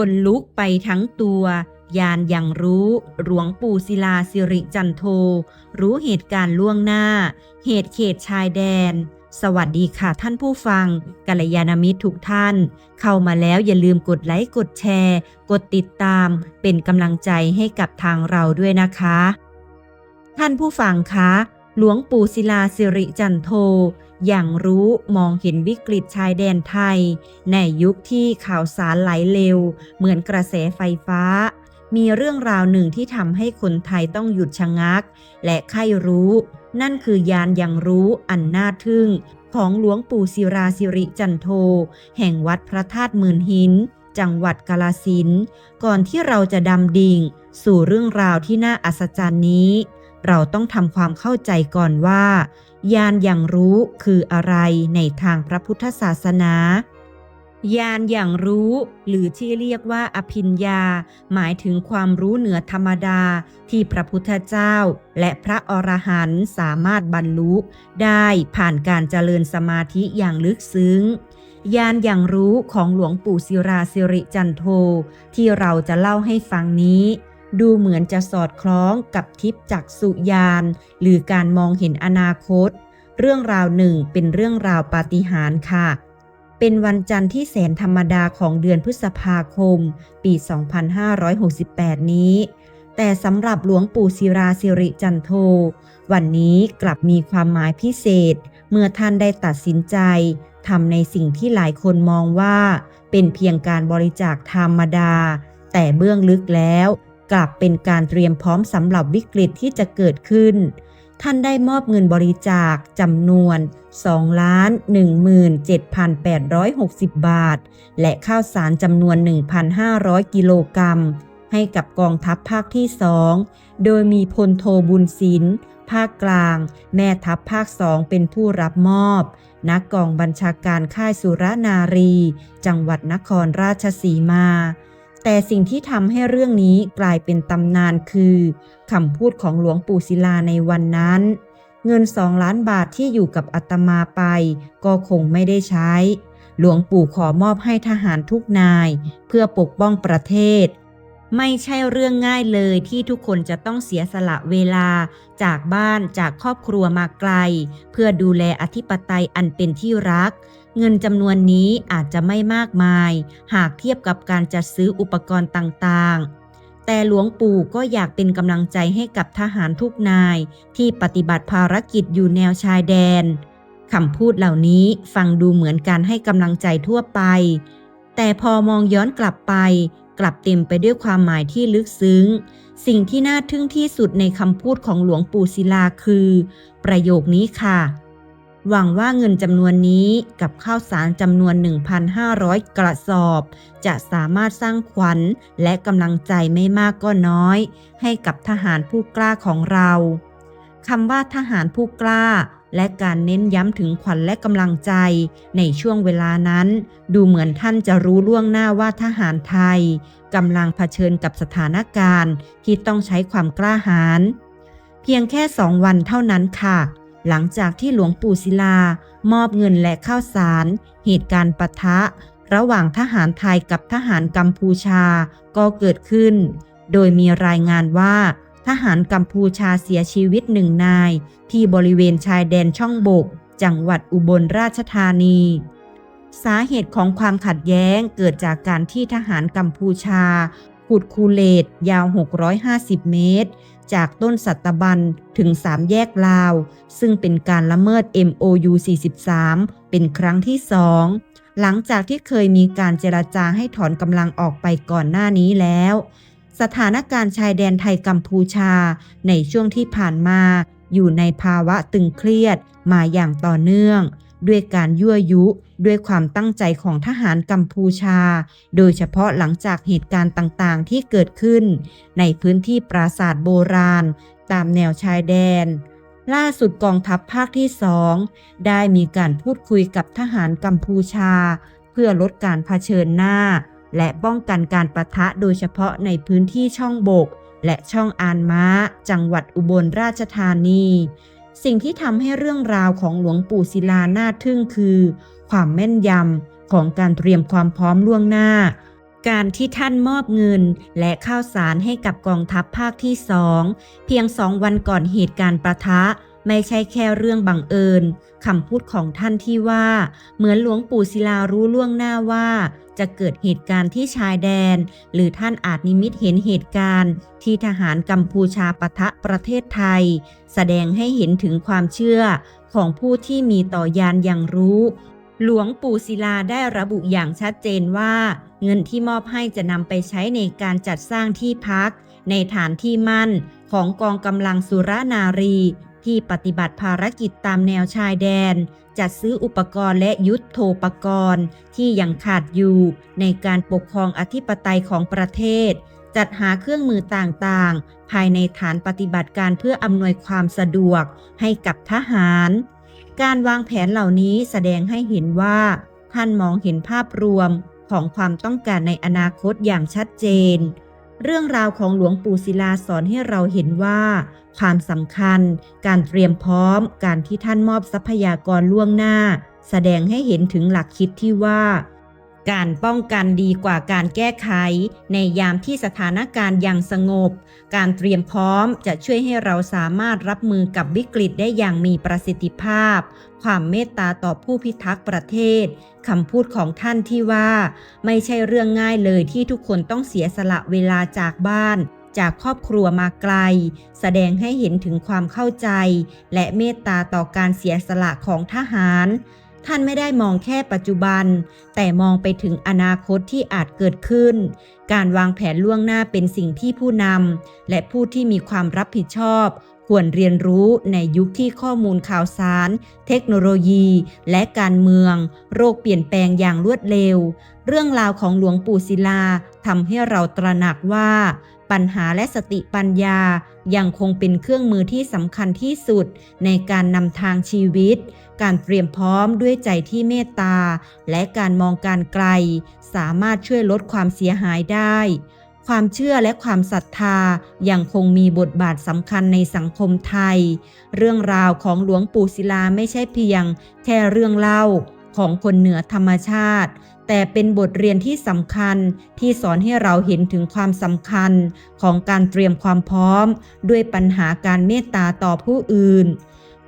คนลุกไปทั้งตัวยานย่างรู้หลวงปู่ศิลาสิริจันโท รู้เหตุการณ์ล่วงหน้า เหตุเขตชายแดน สวัสดีค่ะท่านผู้ฟังกัลยาณมิตรทุกท่าน เข้ามาแล้วอย่าลืมกดไลค์กดแชร์ กดติดตาม เป็นกำลังใจให้กับทางเราด้วยนะคะ ท่านผู้ฟังคะ หลวงปู่ศิลาสิริจันโท อย่างรู้มองเห็นวิกฤตชายแดนไทย ในยุคที่ข่าวสารไหลเร็ว เหมือนกระแสไฟฟ้า มีเรื่องราวหนึ่งที่ทำให้คนไทยต้องหยุดชะงัก และใครรู้ นั่นคือยานอย่างรู้อันน่าทึ่ง ของหลวงปู่ศิราสิริจันโท แห่งวัดพระธาตุหมื่นหิน จังหวัดกาลสินธุ์ก่อนที่เราจะดำดิ่ง สู่เรื่องราวที่น่าอัศจรรย์นี้ เราต้องทำความเข้าใจก่อนว่ายานอย่างรู้คืออะไรในทางพระพุทธศาสนายานอย่างรู้หรือที่เรียกว่าอภิญญา หมายถึงความรู้เหนือธรรมดาที่พระพุทธเจ้า และพระอรหันต์สามารถบรรลุได้ผ่านการเจริญสมาธิอย่างลึกซึ้งยานอย่างรู้ของหลวงปู่ศิราสิริจันโทที่เราจะเล่าให้ฟังนี้ ดูเหมือนจะสอดคล้องกับทิพจักสุยานหรือการมองเห็นอนาคต เรื่องราวหนึ่งเป็นเรื่องราวปาฏิหาริย์ค่ะ เป็นวันจันทร์ที่แสนธรรมดาของเดือนพฤษภาคม ปี 2568 นี้ แต่สำหรับหลวงปู่ศิราสิริจันโท วันนี้กลับมีความหมายพิเศษ เมื่อท่านได้ตัดสินใจทำในสิ่งที่หลายคนมองว่า เป็นเพียงการบริจาคธรรมดา แต่เบื้องลึกแล้ว กลับเป็นการเตรียมพร้อมสำหรับวิกฤตที่จะเกิดขึ้น ท่านได้มอบเงินบริจาคจำนวน 2 ล้าน 17,860 บาท และข้าวสารจำนวน 1,500 กิโลกรัม ให้กับกองทัพภาคที่ 2 โดยมีพลโทบุญศิลป์ภาคกลาง แม่ทัพภาคสองเป็นผู้รับมอบ นักกองบัญชาการค่ายสุรนารี จังหวัดนครราชสีมา แต่สิ่งที่ทำให้เรื่องนี้กลายเป็นตำนานคือคำพูดของหลวงปู่ศิลาในวันนั้น เงินสองล้านบาทที่อยู่กับอาตมาไป ก็คงไม่ได้ใช้ หลวงปู่ขอมอบให้ทหารทุกนาย เพื่อปกป้องประเทศ ไม่ใช่เรื่องง่ายเลยที่ทุกคนจะต้องเสียสละเวลา จากบ้านจากครอบครัวมาไกล เพื่อดูแลอธิปไตยอันเป็นที่รัก เงินจำนวนนี้อาจจะไม่มากมาย หากเทียบกับการจัดซื้ออุปกรณ์ต่างๆ แต่หลวงปู่ก็อยากเป็นกำลังใจให้กับทหารทุกนาย ที่ปฏิบัติภารกิจอยู่แนวชายแดนคำพูดเหล่านี้ฟังดูเหมือนการให้กำลังใจทั่วไป แต่พอมองย้อนกลับไป กลับเต็มไปด้วยความหมายที่ลึกซึ้ง สิ่งที่น่าทึ่งที่สุดในคำพูดของหลวงปู่ศิลาคือ ประโยคนี้ค่ะ หวังว่าเงินจำนวนนี้กับข้าวสารจำนวน 1,500 กระสอบ จะสามารถสร้างขวัญและกำลังใจไม่มากก็น้อย ให้กับทหารผู้กล้าของเราคำว่าทหารผู้กล้า และการเน้นย้ำถึงขวัญและกำลังใจ ในช่วงเวลานั้น ดูเหมือนท่านจะรู้ล่วงหน้าว่าทหารไทยกำลังเผชิญกับสถานการณ์ที่ต้องใช้ความกล้าหาญเพียงแค่สองวันเท่านั้นค่ะ หลังจากที่หลวงปู่ศิลา มอบเงินและข้าวสาร เหตุการณ์ปะทะ ระหว่างทหารไทยกับทหารกัมพูชาก็เกิดขึ้น โดยมีรายงานว่า ทหารกัมพูชาเสียชีวิตหนึ่งนาย ที่บริเวณชายแดนช่องบก จังหวัดอุบลราชธานี สาเหตุของความขัดแย้งเกิดจากการที่ทหารกัมพูชา ขุดคูเลตยาว 650 เมตร จากต้นสัตบันถึง 3 แยกลาว ซึ่งเป็นการละเมิด MOU 43 เป็นครั้งที่สองหลังจากที่เคยมีการเจรจาให้ถอนกำลังออกไปก่อนหน้านี้แล้ว สถานการณ์ชายแดนไทยกัมพูชาในช่วงที่ผ่านมา อยู่ในภาวะตึงเครียดมาอย่างต่อเนื่อง ด้วยการยั่วยุ ด้วยความตั้งใจของทหารกัมพูชา โดยเฉพาะหลังจากเหตุการณ์ต่างๆ ที่เกิดขึ้น ในพื้นที่ปราสาทโบราณ ตามแนวชายแดน ล่าสุดกองทัพภาคที่สองได้มีการพูดคุยกับทหารกัมพูชา เพื่อลดการเผชิญหน้า และป้องกันการประทะโดยเฉพาะในพื้นที่ช่องบก และช่องอานม้า จังหวัดอุบลราชธานี สิ่งที่ทำให้เรื่องราวของหลวงปู่ศิลาน่าทึ่งคือ ความแม่นยำของการเตรียมความพร้อมล่วงหน้า การที่ท่านมอบเงินและข้าวสารให้กับกองทัพภาคที่สองเพียงสองวันก่อนเหตุการณ์ประทะ ไม่ใช่แค่เรื่องบังเอิญคำพูดของท่านที่ว่า เหมือนหลวงปู่ศิลารู้ล่วงหน้าว่า จะเกิดเหตุการณ์ที่ชายแดน หรือท่านอาจนิมิตเห็นเหตุการณ์ ที่ทหารกัมพูชาปะทะประเทศไทย แสดงให้เห็นถึงความเชื่อของผู้ที่มีต่อยานอย่างรู้หลวงปู่ศิลาได้ระบุอย่างชัดเจนว่า เงินที่มอบให้จะนำไปใช้ในการจัดสร้างที่พัก ในฐานที่มั่นของกองกำลังสุรนารี ที่ปฏิบัติภารกิจตามแนวชายแดน จัดซื้ออุปกรณ์และยุทธโธปกรณ์ที่ยังขาดอยู่ ในการปกครองอธิปไตยของประเทศ จัดหาเครื่องมือต่างๆ ภายในฐานปฏิบัติการเพื่ออำนวยความสะดวกให้กับทหาร การวางแผนเหล่านี้แสดงให้เห็นว่า ท่านมองเห็นภาพรวมของความต้องการในอนาคตอย่างชัดเจน เรื่องราวของหลวงปู่ศิลาสอนให้เราเห็นว่า ความสำคัญ การเตรียมพร้อม การที่ท่านมอบทรัพยากรล่วงหน้า แสดงให้เห็นถึงหลักคิดที่ว่า การป้องกันดีกว่าการแก้ไข ในยามที่สถานการณ์ยังสงบ การเตรียมพร้อมจะช่วยให้เราสามารถรับมือกับวิกฤตได้อย่างมีประสิทธิภาพ ความเมตตาต่อผู้พิทักษ์ประเทศคำพูดของท่านที่ว่า ไม่ใช่เรื่องง่ายเลยที่ทุกคนต้องเสียสละเวลาจากบ้านจากครอบครัวมาไกล แสดงให้เห็นถึงความเข้าใจ และเมตตาต่อการเสียสละของทหาร ท่านไม่ได้มองแค่ปัจจุบัน แต่มองไปถึงอนาคตที่อาจเกิดขึ้น การวางแผนล่วงหน้าเป็นสิ่งที่ผู้นำและผู้ที่มีความรับผิดชอบ ควรเรียนรู้ในยุคที่ข้อมูลข่าวสาร เทคโนโลยี และการเมือง โรคเปลี่ยนแปลงอย่างรวดเร็ว เรื่องราวของหลวงปู่ศิลาทำให้เราตระหนักว่า ปัญหาและสติปัญญายังคงเป็นเครื่องมือที่สำคัญที่สุดในการนำทางชีวิต การเตรียมพร้อมด้วยใจที่เมตตา และการมองการไกล สามารถช่วยลดความเสียหายได้ ความเชื่อและความศรัทธายังคงมีบทบาทสำคัญในสังคมไทย เรื่องราวของหลวงปู่ศิลาไม่ใช่เพียง แค่เรื่องเล่าของคนเหนือธรรมชาติ แต่เป็นบทเรียนที่สำคัญที่สอนให้เราเห็นถึงความสำคัญของการเตรียมความพร้อม ด้วยปัญหาการเมตตาต่อผู้อื่น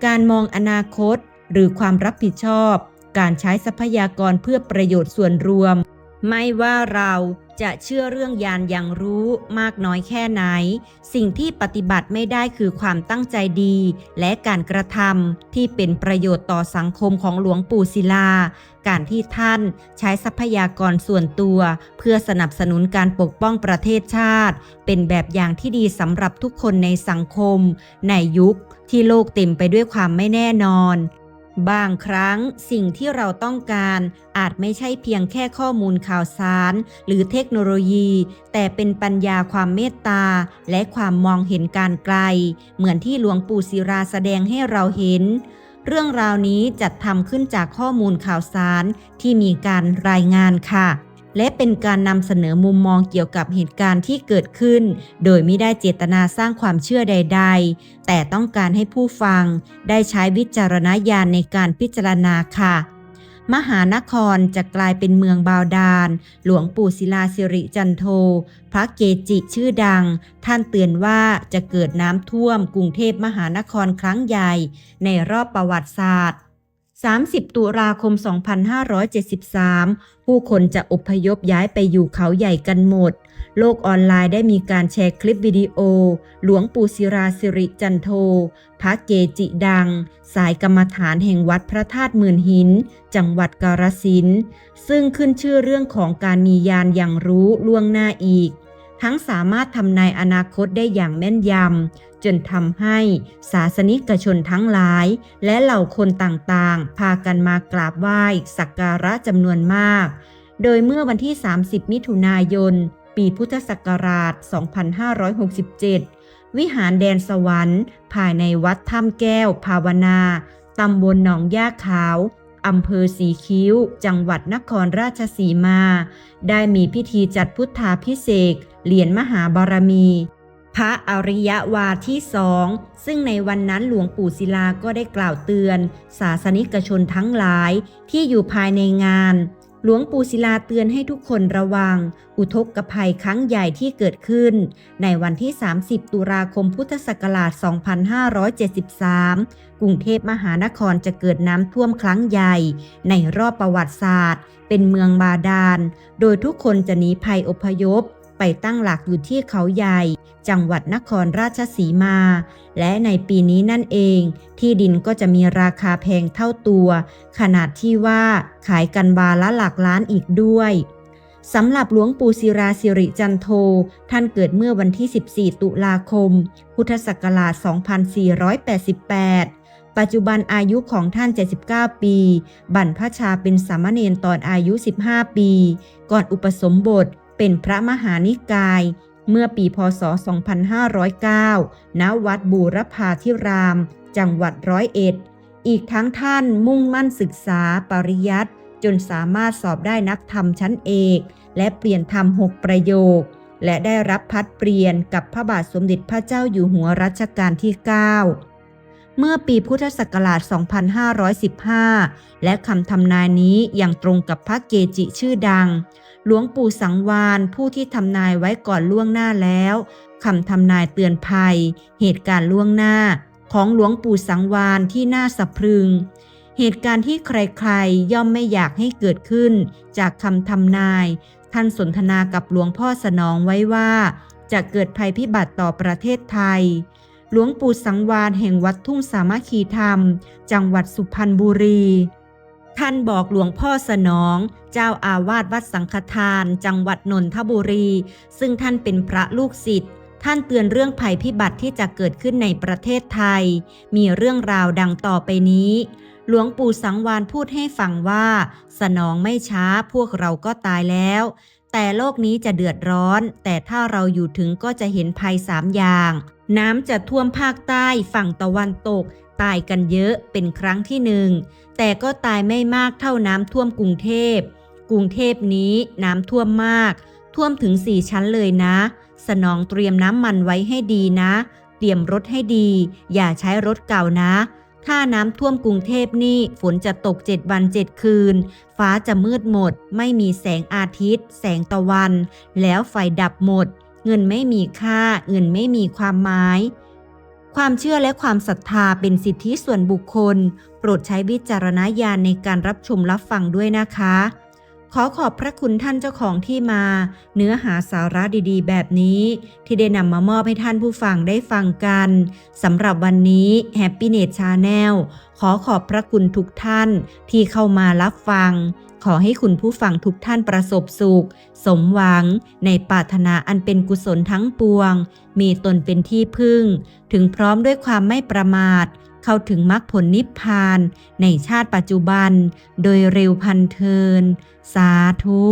การมองอนาคตหรือความรับผิดชอบ การใช้ทรัพยากรเพื่อประโยชน์ส่วนรวม ไม่ว่าเราจะเชื่อเรื่องยานอย่างรู้มากน้อยแค่ไหน สิ่งที่ปฏิบัติไม่ได้คือความตั้งใจดี และการกระทำที่เป็นประโยชน์ต่อสังคมของหลวงปู่ศิลา การที่ท่านใช้ทรัพยากรส่วนตัว เพื่อสนับสนุนการปกป้องประเทศชาติ เป็นแบบอย่างที่ดีสำหรับทุกคนในสังคม ในยุคที่โลกเต็มไปด้วยความไม่แน่นอน บางครั้งสิ่งที่เราต้องการอาจไม่ใช่เพียงแค่ข้อมูลข่าวสาร หรือเทคโนโลยี แต่เป็นปัญญาความเมตตา และความมองเห็นการไกล เหมือนที่หลวงปู่ศิราแสดงให้เราเห็น เรื่องราวนี้จัดทำขึ้นจากข้อมูลข่าวสารที่มีการรายงานค่ะ และเป็นการนำเสนอมุมมองเกี่ยวกับเหตุการณ์ที่เกิดขึ้น โดยไม่ได้เจตนาสร้างความเชื่อใด ๆ แต่ต้องการให้ผู้ฟัง ได้ใช้วิจารณญาณในการพิจารณาค่ะ มหานครจะกลายเป็นเมืองบาวดาล หลวงปู่ศิลาสิริจันโท พระเกจิชื่อดัง ท่านเตือนว่าจะเกิดน้ำท่วมกรุงเทพมหานครครั้งใหญ่ในรอบประวัติศาสตร์ 30 ตุลาคม 2573 ผู้คนจะอพยพย้ายไปอยู่เขาใหญ่กันหมด โลกออนไลน์ได้มีการแชร์คลิปวิดีโอ หลวงปู่ศิราสิริจันโท พระเกจิดัง สายกรรมฐานแห่งวัดพระธาตุหมื่นหิน จังหวัดกาฬสินธุ์ซึ่งขึ้นชื่อเรื่องของการมียานอย่างรู้ล่วงหน้าอีก ทั้งสามารถทำนายอนาคตได้อย่างแม่นยำจนทำให้ศาสนิกชนทั้งหลาย และเหล่าคนต่างๆ พากันมากราบไหว้สักการะจำนวนมาก โดยเมื่อวันที่ 30 มิถุนายน ปีพุทธศักราช 2567 วิหารแดนสวรรค์ ภายในวัดถ้ำแก้ว ภาวนาตำบลหนองย่าขาว อำเภอสีคิ้ว จังหวัดนครราชสีมา ได้มีพิธีจัดพุทธาพิเศษเหรียญมหาบารมี พระอริยวาที่สอง ซึ่งในวันนั้นหลวงปู่ศิลาก็ได้กล่าวเตือน ศาสนิกชนทั้งหลายที่อยู่ภายในงาน หลวงปู่ศิลาเตือนให้ทุกคนระวัง อุทกภัยครั้งใหญ่ที่เกิดขึ้น ในวันที่ 30 ตุลาคมพุทธศักราช 2573 กรุงเทพมหานครจะเกิดน้ำท่วมครั้งใหญ่ ในรอบประวัติศาสตร์ เป็นเมืองบาดาล โดยทุกคนจะหนีภัยอพยพ ไปตั้งหลักอยู่ที่เขาใหญ่ จังหวัดนครราชสีมา และในปีนี้นั่นเอง ที่ดินก็จะมีราคาแพงเท่าตัว ขนาดที่ว่าขายกันบาละหลักล้านอีกด้วยสำหรับหลวงปู่ศิราสิริจันโท ท่านเกิดเมื่อวันที่ 14 ตุลาคม พุทธศักราช 2488ปัจจุบันอายุของท่าน 79 ปี บรรพชาเป็นสามเณรตอนอายุ 15 ปี ก่อนอุปสมบท เป็นพระมหานิกาย เมื่อปีพศ 2509 ณ วัดบูรพาธิราม จังหวัดร้อยเอ็ด อีกทั้งท่านมุ่งมั่นศึกษาปริยัติจนสามารถสอบได้นักธรรมชั้นเอก และเปลี่ยนธรรมหกประโยค และได้รับพัดเปลี่ยนกับพระบาทสมเด็จพระเจ้าอยู่หัวรัชกาลที่ 9 เมื่อปีพุทธศักราช 2515 และคำทำนายนี้ยังตรงกับพระเกจิชื่อดัง หลวงปู่สังวานผู้ที่ทำนายไว้ก่อนล่วงหน้าแล้วคำทำนายเตือนภัย เหตุการณ์ล่วงหน้า ของหลวงปู่สังวานที่น่าสะพรึง เหตุการณ์ที่ใครๆ ย่อมไม่อยากให้เกิดขึ้น จากคำทำนาย ท่านสนทนากับหลวงพ่อสนองไว้ว่า จะเกิดภัยพิบัติต่อประเทศไทย หลวงปู่สังวานแห่งวัดทุ่งสามัคคีธรรม จังหวัดสุพรรณบุรี ท่านบอกหลวงพ่อสนอง เจ้าอาวาสวัดสังฆทาน จังหวัดนนทบุรี ซึ่งท่านเป็นพระลูกศิษย์ท่านเตือนเรื่องภัยพิบัติที่จะเกิดขึ้นในประเทศไทย มีเรื่องราวดังต่อไปนี้ หลวงปู่สังวานพูดให้ฟังว่า สนองไม่ช้าพวกเราก็ตายแล้ว แต่โลกนี้จะเดือดร้อน แต่ถ้าเราอยู่ถึงก็จะเห็นภัยสามอย่าง น้ำจะท่วมภาคใต้ฝั่งตะวันตก ตายกันเยอะเป็นครั้งที่หนึ่ง แต่ก็ตายไม่มากเท่าน้ำท่วมกรุงเทพ กรุงเทพนี้น้ำท่วมมาก ท่วมถึงสี่ชั้นเลยนะ สนองเตรียมน้ำมันไว้ให้ดีนะ เตรียมรถให้ดี อย่าใช้รถเก่านะ ถ้าน้ำท่วมกรุงเทพนี่ฝนจะตกเจ็ดวันเจ็ดคืน ฟ้าจะมืดหมด ไม่มีแสงอาทิตย์ แสงตะวัน แล้วไฟดับหมด เงินไม่มีค่า เงินไม่มีความหมาย ความเชื่อและความศรัทธาเป็นสิทธิส่วนบุคคล โปรดใช้วิจารณญาณในการรับชมรับฟังด้วยนะคะ ขอขอบพระคุณท่านเจ้าของที่มา เนื้อหาสาระดีๆ แบบนี้ ที่ได้นำมามอบให้ท่านผู้ฟังได้ฟังกันสำหรับวันนี้ Happy n e t Channel ขอขอบพระคุณทุกท่านที่เข้ามารับฟัง ขอให้คุณผู้ฟังทุกท่านประสบสุข สมหวัง ในปรารถนาอันเป็นกุศลทั้งปวง มีตนเป็นที่พึ่ง ถึงพร้อมด้วยความไม่ประมาทเข้าถึงมรรคผลนิพพาน ในชาติปัจจุบัน โดยเร็วพันเทิน สาธุ